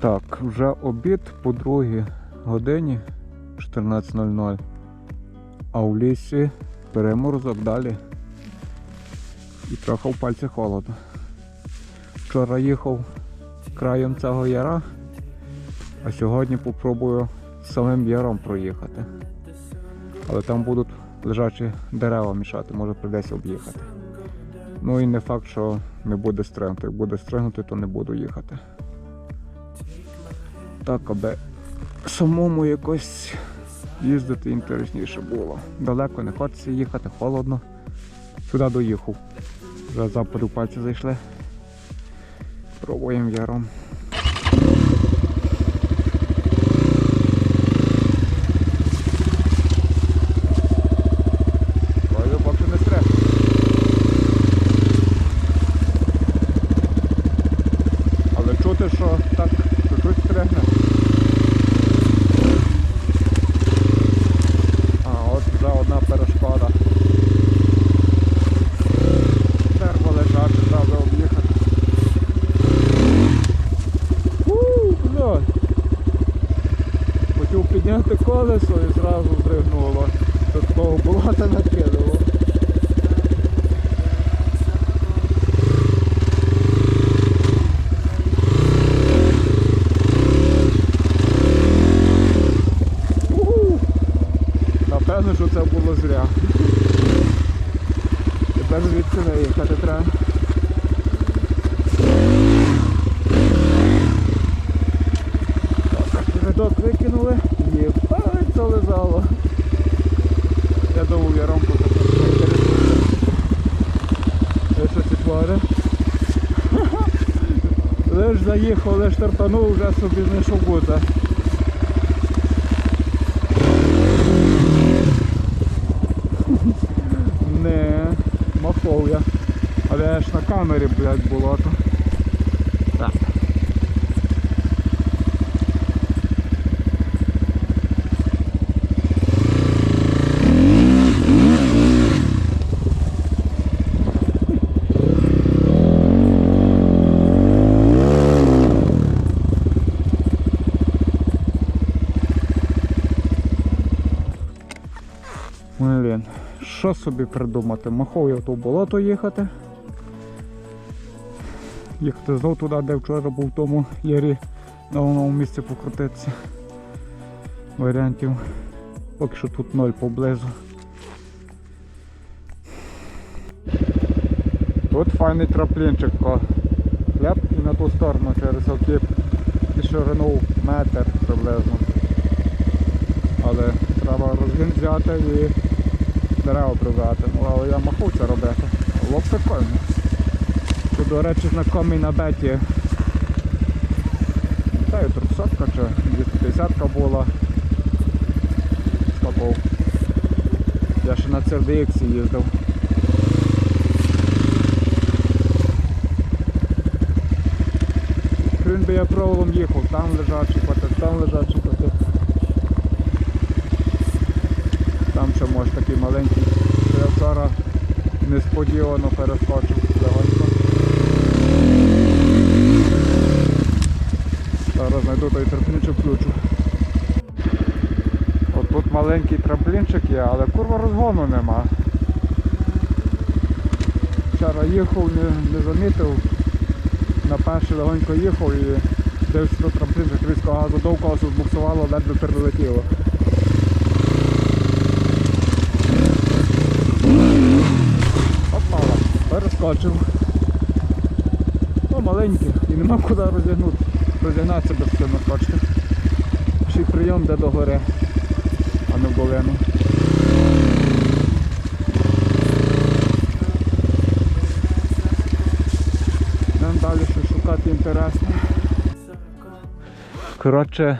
Так, вже обід по другій годині 14.00. А в лісі переморозок далі. І трохи в пальці холодно. Вчора їхав краєм цього яра, а сьогодні попробую самим яром проїхати. Але там будуть лежачі дерева мішати, може прийдеться об'їхати. Ну і не факт, що не буде стригнути. Як буде стригнути, то не буду їхати. Так, аби самому якось їздити інтересніше було. Далеко не хочеться їхати, холодно. Сюди доїхав. Вже западу пальці зайшли. Пробуємо яром. Ой, поки не стрес. Але чути, що так чуть-чуть стригне. А, от вже одна перешкода. Дерево лежати, треба об'їхати. Ууу, блядь. Хотів підняти колесо і зразу здригнуло. До такого болота накидало. Ууу. Напевно, що це було зря. Тепер звідси не їхати треба. Так, Передок викинули, єбать залезало. Я думав, я ромку Це що ці твари? Лиш заїхав, лиш тартанув, вже собі знайшов бута. Не, махов я. Але ж на камері, блядь, було то. Так. Що собі придумати? Махов я в то болото їхати. Їхати знов туди, де вчора був в тому ярі на новому місці покрутитися. Варіантів. Поки що тут ноль поблизу. Тут файний траплінчик. Хляб і на ту сторону через окіп. І ширину метр приблизно. Але треба розгін взяти і дерева прибрати. Ну, але я махав це робити. Було прикольно. Тут, до речі, знайомий на беті. Та й 300 чи 250 була. Скаков. Я ще на CRDX їздив. Він би я проволом їхав, там лежачий поток, там лежачий поток. Там може такий маленький. Я вчора несподівано перескочив легонько. Зараз знайду той трамплінчик включу. От тут маленький трамплінчик є, але курва розгону нема. Вчора їхав, не, не замітив. На перший легонько їхав і дивився до трамплінчик різко газу довкола збуксувало, ледве перелетіло. Перескочив. Ну, маленький і нема куди розігнути. Розігнатися без цього хочете. Ще й прийом де до гори, а не в долину. Нам далі щось шукати інтересне. Коротше,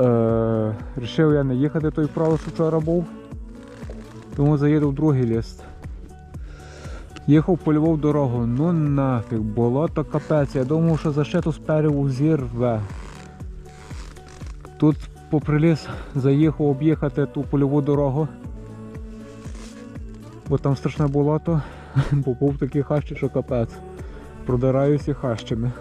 е, рішив я не їхати той право, що вчора був. Тому заїду в другий ліс. Їхав по дорогу, ну нафіг, болото капець. Я думав, що защиту спереду зірве. Тут попри ліс заїхав об'їхати ту польову дорогу. Бо там страшне болото, бо був такий хащі, що капець. Продираюся хащами.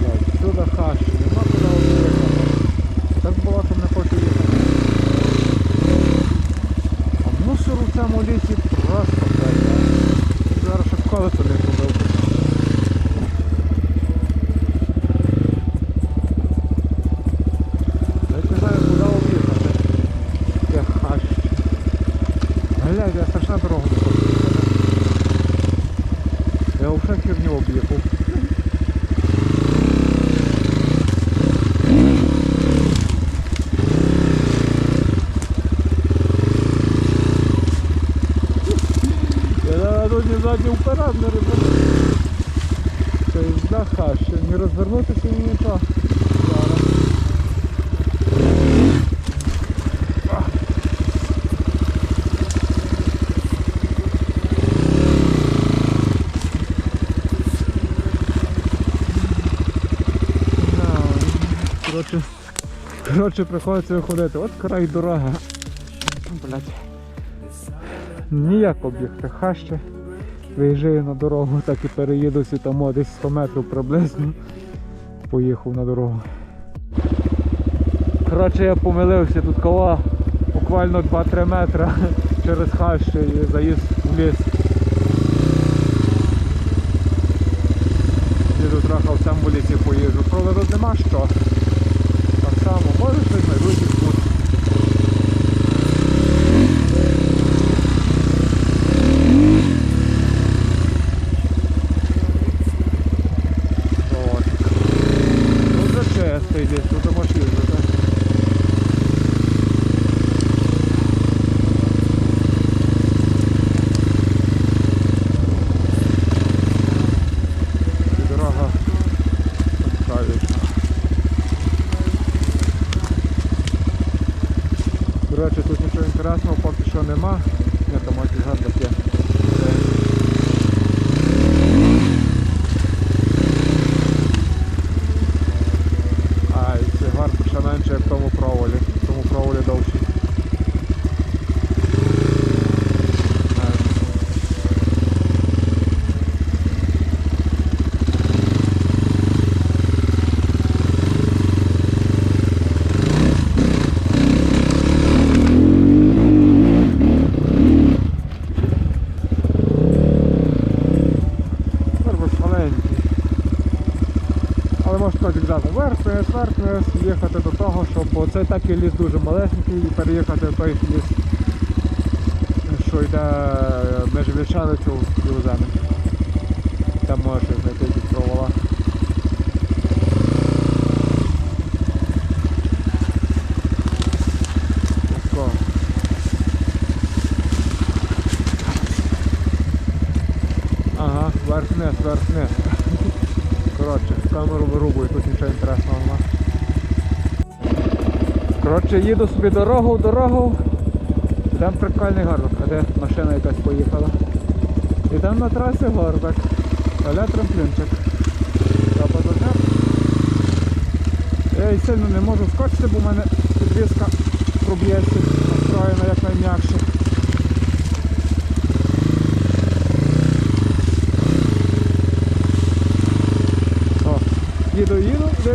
Блядь, Всюди хащі, нема куди об'їхати. Так було, то не хочу їхати. А мусор у цьому лісі просто блядь. а. Зараз ще колесо не побив. Я не знаю, куди об'їхати. Я хащі. Блядь, я страшна дорога не хочу їхати. Я вже херню об'їхав. Я задній вперед не. Це даха ще не розвернутися ні нічого. Зараз. Коротше, приходиться виходити. От край дороги. Блять. Ніяк об'їхати хаще. Виїжджаю на дорогу, так і переїдуся там десь 100 метрів приблизно. Поїхав на дорогу. Коротше, я помилився, тут кова буквально 2-3 метри через хащі і заїзд в ліс. Їду трохи в лісі поїжджу. Тут нема що. Так само, може щось знайду якийсь путь. Вот. Тут же чистий ліс, тут можеш їздити. І Дорога така вічна. Речі, тут нічого інтересного поки що нема. Ні, там ось є. А, і цей гарбик ще менше, як в тому проволі. В тому проволі довший. Знаю. Гарбик маленький. Але можна вверх, вниз, їхати до того, щоб це так і ліс дуже малесенький і переїхати в той ліс, що йде між Вільшаницю і Лузами. Там можеш знайти якісь провола. Ага, вверх-вниз, вверх-вниз. Коротше, камеру вирубую, тут нічого інтересного нема. Коротше, їду собі дорогу, дорогу. Там прикольний горбик, а де машина якась поїхала. І там на трасі горбик. Аля трамплінчик. Я і сильно не можу скочити, бо в мене підвіска проб'ється настроєна як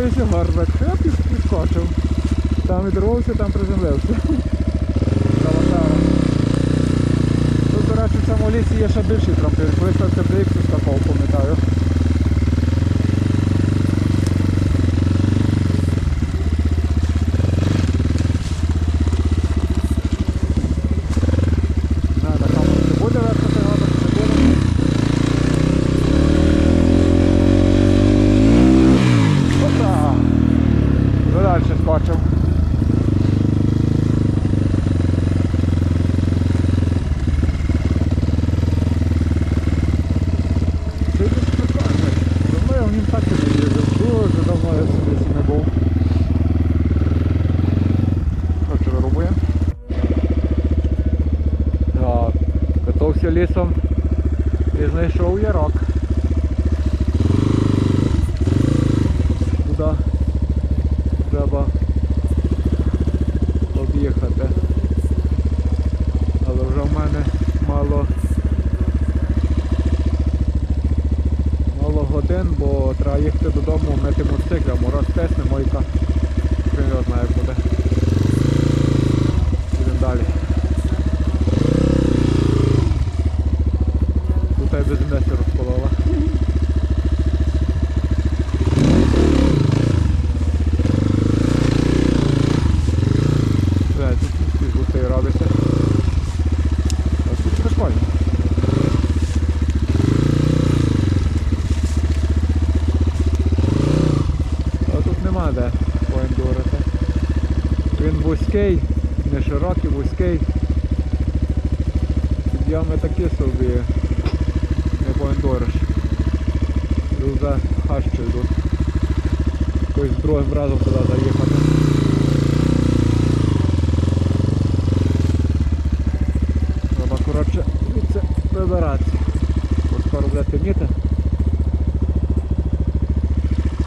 їду, дивлюся горбик. Я під- підскочив. Там відрвався, там приземлився. Тут, до речі, в цьому лісі є ще більший трамплін. Колись так CDX скакав, пам'ятаю. Не знаю, на камеру чи буде вертати горбик, чи не буде. Опа! Ну далі скочив. Це якийсь прикол. Лісом і знайшов ярок. Туди треба об'їхати. Але вже в мене мало мало годин, бо треба їхати додому мити мотоцикл, а мороз тесне, мойка. Хрен його знає буде. Йдемо далі. Тут я без м'яса розколола. Бля, тут всі гусей робиться. А тут прикольно. А тут нема де поендурити. Він вузький, не широкий, вузький. Такі собі не поендуриш. Дуже хащу йдуть. Якось другим разом туди заїхати. Треба коротше звідси вибиратися. Скоро буде темніти.